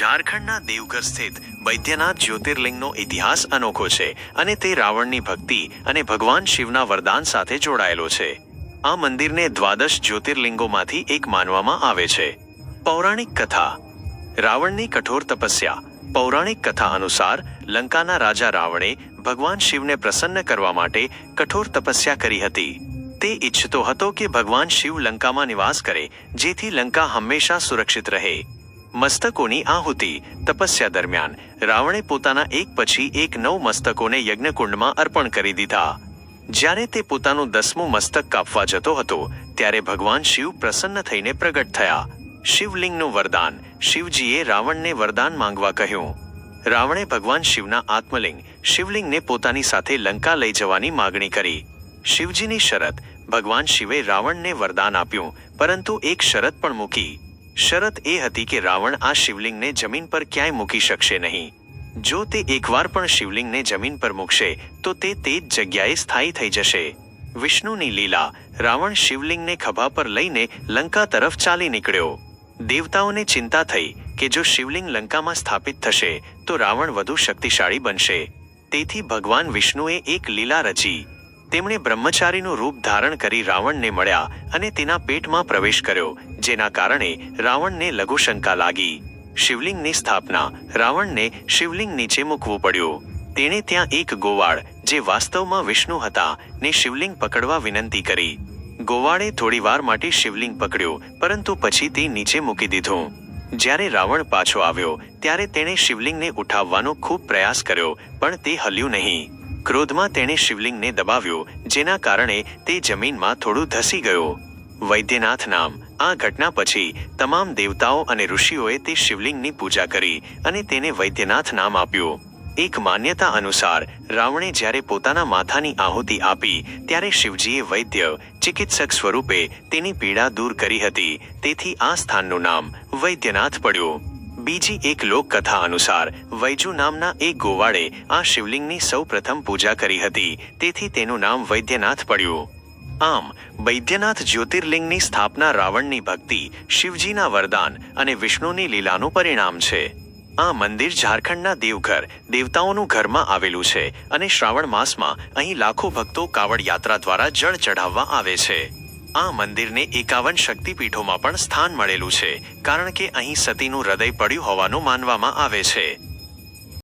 ઝારખંડના દેવઘર સ્થિત બૈદ્યનાથ જ્યોતિર્લિંગનો ઇતિહાસ અનોખો છે અને તે રાવણની ભક્તિ અને ભગવાન શિવના વરદાન સાથે જોડાયેલો છે. આ મંદિરને દ્વાદશ જ્યોતિર્લિંગોમાંથી એક માનવામાં આવે છે. પૌરાણિક કથા. રાવણની કઠોર તપસ્યા. પૌરાણિક કથા અનુસાર લંકાના રાજા રાવણે ભગવાન શિવને પ્રસન્ન કરવા માટે કઠોર તપસ્યા કરી હતી. તે ઈચ્છતો હતો કે ભગવાન શિવ લંકામાં નિવાસ કરે, જેથી લંકા હંમેશા સુરક્ષિત રહે. મસ્તકોની આહુતિ તપસ્યા દરમિયાન રાવણે પોતાના એક પછી એક નવ મસ્તકોને યજ્ઞકુંડમાં અર્પણ કરી દીધા. જ્યારે તે પોતાનું દસમું મસ્તક કાપવા જતો હતો, ત્યારે ભગવાન શિવ પ્રસન્ન થઈને પ્રગટ થયા. શિવલિંગનું વરદાન શિવજીએ રાવણને વરદાન માંગવા કહ્યું. રાવણે ભગવાન શિવના આત્મલિંગ શિવલિંગને પોતાની સાથે લંકા લઈ જવાની માગણી કરી. શિવજીની શરત ભગવાન શિવે રાવણને વરદાન આપ્યું, પરંતુ એક શરત પણ મૂકી. શરત એ હતી કે રાવણ આ શિવલિંગને જમીન પર ક્યાંય મૂકી શકશે નહીં. જો તે એકવાર પણ શિવલિંગને જમીન પર મૂકશે, તો તે તે જ જગ્યાએ સ્થાયી થઈ જશે. વિષ્ણુની લીલા રાવણ શિવલિંગને ખભા પર લઈને લંકા તરફ ચાલી નીકળ્યો. દેવતાઓને ચિંતા થઈ કે જો શિવલિંગ લંકામાં સ્થાપિત થશે, તો રાવણ વધુ શક્તિશાળી બનશે. તેથી ભગવાન વિષ્ણુએ એક લીલા રચી તેમણે બ્રહ્મચારીનું રૂપ ધારણ કરી રાવણને મળ્યા અને તેના પેટમાં પ્રવેશ કર્યો, જેના કારણે રાવણને લઘુશંકા લાગી. શિવલિંગની સ્થાપના. રાવણને શિવલિંગ નીચે મૂકવું પડ્યું. તેણે ત્યાં એક ગોવાળ, જે વાસ્તવમાં વિષ્ણુ હતા, ને શિવલિંગ પકડવા વિનંતી કરી. ગોવાળે થોડીવાર માટે શિવલિંગ પકડ્યું, પરંતુ પછી તે નીચે મૂકી દીધું. જ્યારે રાવણ પાછો આવ્યો, ત્યારે તેણે શિવલિંગને ઉઠાવવાનો ખૂબ પ્રયાસ કર્યો, પણ તે હલ્યું નહીં. ક્રોધમાં તેણે શિવલિંગને દબાવ્યું, જેના કારણે તે જમીનમાં થોડું ધસી ગયો. વૈદ્યનાથ નામ. આ ઘટના પછી તમામ દેવતાઓ અને ઋષિઓએ તે શિવલિંગની પૂજા કરી અને તેને વૈદ્યનાથ નામ આપ્યું. એક માન્યતા અનુસાર, રાવણે જ્યારે પોતાના માથાની આહુતિ આપી, ત્યારે શિવજીએ વૈદ્ય, ચિકિત્સક સ્વરૂપે તેની પીડા દૂર કરી હતી. તેથી આ સ્થાનનું નામ વૈદ્યનાથ પડ્યું. બીજી એક લોકકથા અનુસાર, વૈજુ નામના એક ગોવાળે આ શિવલિંગની સૌ પ્રથમ પૂજા કરી હતી. તેથી તેનું નામ વૈદ્યનાથ પડ્યું. આમ, વૈદ્યનાથ જ્યોતિર્લિંગની સ્થાપના રાવણની ભક્તિ, શિવજીના વરદાન અને વિષ્ણુની લીલાનું પરિણામ છે. આ મંદિર ઝારખંડના દેવઘર, દેવતાઓનું ઘરમાં આવેલું છે અને શ્રાવણ માસમાં અહીં લાખો ભક્તો કાવડ યાત્રા દ્વારા જળ ચઢાવવા આવે છે. આ મંદિરને એકાવન શક્તિપીઠોમાં પણ સ્થાન મળેલું છે, કારણ કે અહીં સતીનું હૃદય પડ્યું હોવાનું માનવામાં આવે છે.